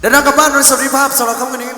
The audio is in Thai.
เดินทางกลับบ้านโดยสวัสดิภาพสำหรับค่ำคืนนี้